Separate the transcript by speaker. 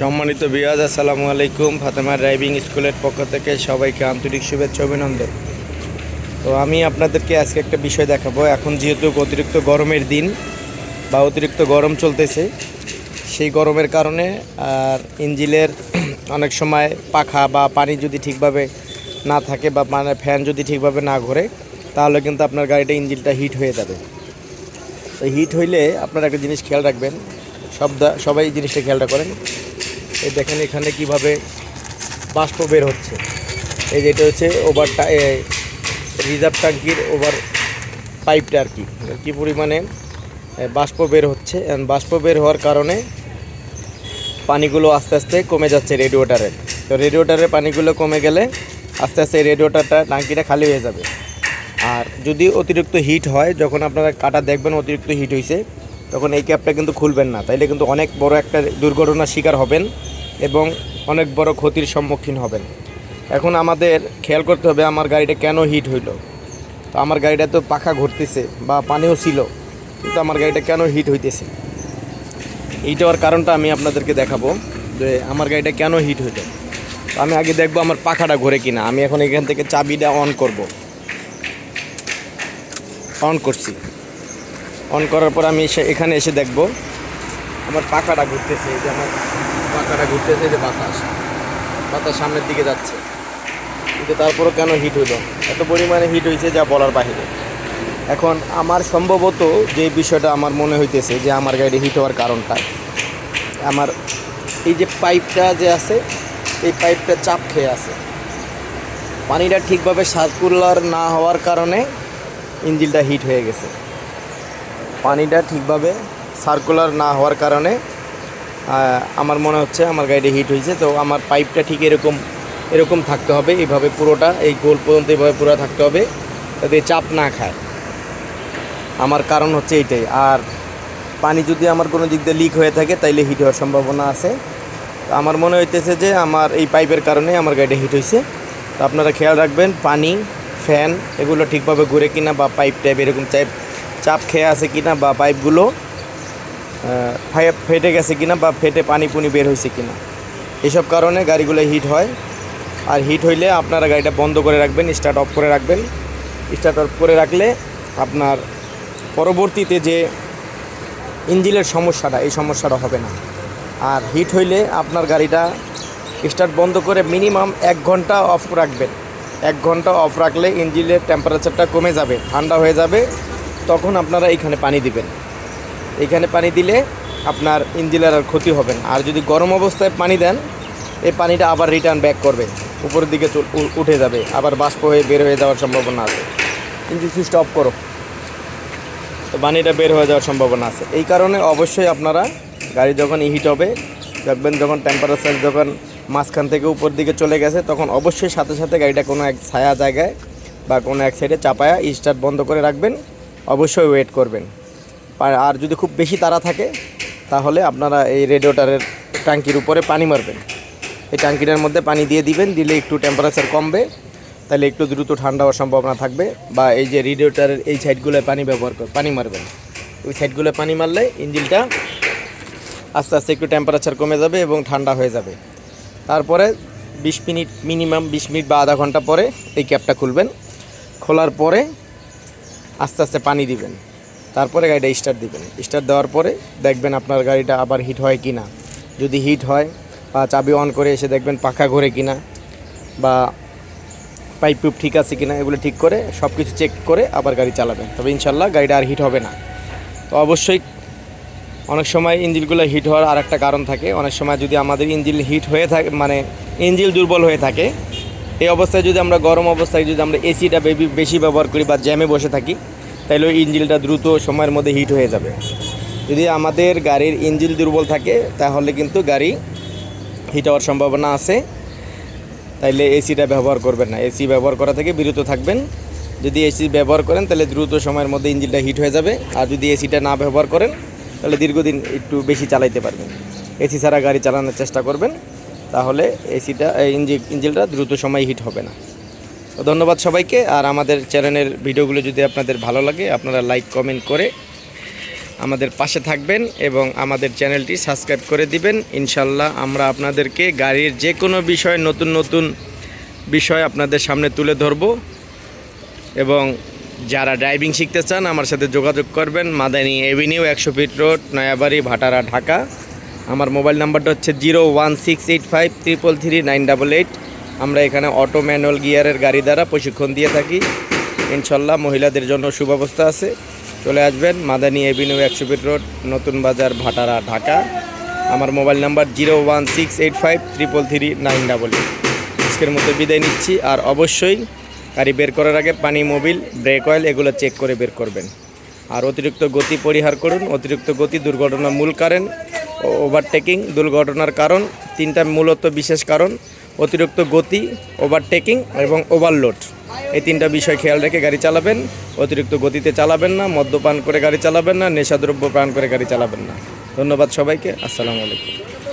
Speaker 1: সম্মানিত বিয়াজ, আসসালামু আলাইকুম। ফাতেমা ড্রাইভিং স্কুলের পক্ষ থেকে সবাইকে আন্তরিক শুভেচ্ছা, অভিনন্দন। তো আমি আপনাদেরকে আজকে একটা বিষয় দেখাবো। এখন যেহেতু অতিরিক্ত গরমের দিন বা অতিরিক্ত গরম চলতেছে, সেই গরমের কারণে আর ইঞ্জিলের অনেক সময় পাখা বা পানি যদি ঠিকভাবে না থাকে বা মানে ফ্যান যদি ঠিকভাবে না ঘোরে, তাহলে কিন্তু আপনার গাড়িটা ইঞ্জিনটা হিট হয়ে যাবে। তো হিট হইলে আপনারা একটা জিনিস খেয়াল রাখবেন সব সবাই জিনিসটা খেয়ালটা করেন। এই দেখেন এখানে কীভাবে বাষ্প বের হচ্ছে। এই যেটা হচ্ছে ওভারটা রিজার্ভ ট্যাঙ্কির ওভার পাইপটা আর কি। কী পরিমাণে বাষ্প বের হচ্ছে। বাষ্প বের হওয়ার কারণে পানিগুলো আস্তে আস্তে কমে যাচ্ছে রেডিওটারের তো রেডিওটারের পানিগুলো কমে গেলে আস্তে আস্তে রেডিওটারটা ট্যাঙ্কিটা খালি হয়ে যাবে। আর যদি অতিরিক্ত হিট হয়, যখন আপনারা কাটা দেখবেন অতিরিক্ত হিট হয়েছে তখন এই ক্যাবটা কিন্তু খুলবেন না। তাইলে কিন্তু অনেক বড় একটা দুর্ঘটনার শিকার হবেন এবং অনেক বড় ক্ষতির সম্মুখীন হবেন। এখন আমাদের খেয়াল করতে হবে আমার গাড়িটা কেন হিট হইল। তো আমার গাড়িটা তো পাখা ঘুরতেছে বা পানিও ছিল, কিন্তু আমার গাড়িটা কেন হিট হইতেছে? হিট হওয়ার কারণটা আমি আপনাদেরকে দেখাবো যে আমার গাড়িটা কেন হিট হইল। তো আমি আগে দেখব আমার পাখাটা ঘোরে কিনা। আমি এখন এখান থেকে চাবিটা অন করব। অন করছি। অন করার পর আমি এসে এখানে এসে দেখব। আমার পাখাটা ঘুরতেছে, এই যে আমার পাখাটা ঘুরতেছে যে বাতাস। বাতাস সামনের দিকে যাচ্ছে। কিন্তু তারপরও কেন হিট হইল? এত পরিমাণে হিট হয়েছে যা বলার বাহিরে। এখন আমার সম্ভবত যে বিষয়টা আমার মনে হইতেছে যে আমার গাড়ি হিট হওয়ার কারণটা, আমার এই যে পাইপটা যে আছে, এই পাইপটা চাপ খেয়ে আছে। পানিটা ঠিকভাবে সার্কুলার না হওয়ার কারণে ইঞ্জিনটা হিট হয়ে গেছে। পানিটা ঠিকভাবে সার্কুলার না হওয়ার কারণে আমার মনে হচ্ছে আমার গাড়িটা হিট হয়েছে, তো আমার পাইপটা ঠিক এরকম এরকম থাকতে হবে, এইভাবে পুরোটা, এই গোল পর্যন্ত এইভাবে পুরো থাকতে হবে, যাতে চাপ না খায়। আমার কারণ হচ্ছে এইটাই, আর পানি যদি আমার কোনো দিক দিয়ে লিক হয়ে থাকে, তাইলে হিট হওয়ার সম্ভাবনা আছে। আমার মনে হইতেছে যে আমার এই পাইপের কারণে আমার গাড়িটা হিট হয়েছে তো আপনারা খেয়াল রাখবেন, পানি ফ্যান এগুলো ঠিকভাবে ঘুরে কিনা বা পাইপ টাইপ এরকম চাইপ চাপ খেয়ে আছে কিনা বা পাইপগুলো ফেটে গেছে কিনা বা ফেটে পানি পুনি বের হয়েছে কিনা। এসব কারণে গাড়িগুলো হিট হয়। আর হিট হইলে আপনারা গাড়িটা বন্ধ করে রাখবেন স্টার্ট অফ করে রাখবেন। স্টার্ট অফ করে রাখলে আপনার পরবর্তীতে যে ইঞ্জিনের সমস্যাটা, এই সমস্যাটা হবে না। আর হিট হইলে আপনার গাড়িটা স্টার্ট বন্ধ করে মিনিমাম এক ঘণ্টা অফ রাখবেন। এক ঘণ্টা অফ রাখলে ইঞ্জিনের টেম্পারেচারটা কমে যাবে, ঠান্ডা হয়ে যাবে। তখন আপনারা এইখানে পানি দিবেন। এইখানে পানি দিলে আপনার ইঞ্জিনের আর ক্ষতি হবে না। আর যদি গরম অবস্থায় পানি দেন, এই পানিটা আবার রিটার্ন ব্যাক করবে। উপরের দিকে উঠে যাবে। আবার বাষ্প হয়ে বের হয়ে যাওয়ার সম্ভাবনা আছে। ইঞ্জিন সুইচটা অফ করো। তো পানিটা বের হয়ে যাওয়ার সম্ভাবনা আছে। এই কারণে অবশ্যই আপনারা গাড়ি যখন হিট হবে, দেখবেন যখন টেম্পারেচার যখন মাঝখান থেকে উপর দিকে চলে গেছে, তখন অবশ্যই সাথে সাথে গাড়িটা কোনো এক ছায়া জায়গায় বা কোনো এক সাইডে চাপায়া স্টার্ট বন্ধ করে রাখবেন। অবশ্যই ওয়েট করবেন। আর- যদি খুব বেশি তাড়া থাকে, তাহলে আপনারা এই রেডিওটারের ট্যাঙ্কির উপরে পানি মারবেন। এই ট্যাঙ্কিটার মধ্যে পানি দিয়ে দিবেন, দিলে একটু টেম্পারেচার কমবে, তাহলে একটু দ্রুত ঠান্ডা হওয়ার সম্ভাবনা থাকবে, বা এই যে রেডিওটারের এই সাইডগুলোয় পানি ব্যবহার করে পানি মারবেন। ওই সাইডগুলোয় পানি মারলে ইঞ্জিনটা আস্তে আস্তে একটু টেম্পারেচার কমে যাবে এবং ঠান্ডা হয়ে যাবে। তারপরে বিশ মিনিট মিনিমাম বিশ মিনিট বা আধা ঘণ্টা পরে এই ক্যাপটা খুলবেন। খোলার পরে আস্তে আস্তে পানি দিবেন। তারপরে গাড়িটা স্টার্ট দিবেন। স্টার্ট দেওয়ার পরে দেখবেন আপনার গাড়িটা আবার হিট হয় কি না যদি হিট হয় বা চাবি অন করে এসে দেখবেন পাখা ঘোরে কি না বা পাইপ টুপ ঠিক আছে কি না এগুলো ঠিক করে সব কিছু চেক করে আবার গাড়ি চালাবেন। তবে ইনশাল্লাহ গাড়িটা আর হিট হবে না। তো অবশ্যই অনেক সময় ইঞ্জিলগুলো হিট হওয়ার আর একটা কারণ থাকে। অনেক সময় যদি আমাদের ইঞ্জিল হিট হয়ে থাকে মানে ইঞ্জিল দুর্বল হয়ে থাকে এই অবস্থায় যদি আমরা গরম অবস্থায় যদি আমরা এসিটা বেশি ব্যবহার করি বা জ্যামে বসে থাকি তাহলে ওই ইঞ্জিনটা দ্রুত সময়ের মধ্যে হিট হয়ে যাবে। যদি আমাদের গাড়ির ইঞ্জিন দুর্বল থাকে, তাহলে কিন্তু গাড়ি হিট হওয়ার সম্ভাবনা আছে। তাইলে এসিটা ব্যবহার করবেন না। এসি ব্যবহার করা থেকে বিরত থাকবেন। যদি এসি ব্যবহার করেন তাহলে দ্রুত সময়ের মধ্যে ইঞ্জিনটা হিট হয়ে যাবে। আর যদি এসিটা না ব্যবহার করেন তাহলে দীর্ঘদিন একটু বেশি চালাইতে পারবেন। এসি ছাড়া গাড়ি চালানোর চেষ্টা করবেন। তাহলে এসিটা ইঞ্জিন, ইঞ্জিনটা দ্রুত সময় হিট হবে না। তো ধন্যবাদ সবাইকে, আর আমাদের চ্যানেলের ভিডিওগুলো যদি আপনাদের ভালো লাগে, আপনারা লাইক, কমেন্ট করে আমাদের পাশে থাকবেন এবং আমাদের চ্যানেলটি সাবস্ক্রাইব করে দিবেন। ইনশাল্লাহ আমরা আপনাদেরকে গাড়ির যে কোনো বিষয় নতুন নতুন বিষয় আপনাদের সামনে তুলে ধরব। এবং যারা ড্রাইভিং শিখতে চান, আমার সাথে যোগাযোগ করবেন। মাদানী এভিনিউ একশো ফিট রোড, নয়াবাড়ি, ভাটারা, ঢাকা। আমার মোবাইল নাম্বারটা হচ্ছে zero one six eight five three nine double eight. আমরা এখানে অটো ম্যানুয়াল গিয়ারের গাড়ি দ্বারা প্রশিক্ষণ দিয়ে থাকি। ইনশাল্লাহ মহিলাদের জন্য সুব্যবস্থা আছে। চলে আসবেন মাদানী এভিনিউ একশো ফিট রোড, নতুন বাজার, ভাটারা, ঢাকা। আমার mobile number zero one six eight five triple three nine double eight. আজকের মতো বিদায় নিচ্ছি, আর অবশ্যই গাড়ি বের করার আগে পানি, মোবিল ব্রেক অয়েল এগুলো চেক করে বের করবেন। আর অতিরিক্ত গতি পরিহার করুন, অতিরিক্ত গতি দুর্ঘটনার মূল কারণ ওভারটেকিং দুর্ঘটনার কারণ তিনটা মূলত বিশেষ কারণ, অতিরিক্ত গতি ওভারটেকিং এবং ওভারলোড এই তিনটা বিষয় খেয়াল রেখে গাড়ি চালাবেন, অতিরিক্ত গতিতে চালাবেন না, মদ্যপান করে গাড়ি চালাবেন না, নেশাদ্রব্য পান করে গাড়ি চালাবেন না। ধন্যবাদ সবাইকে, আসসালামু আলাইকুম।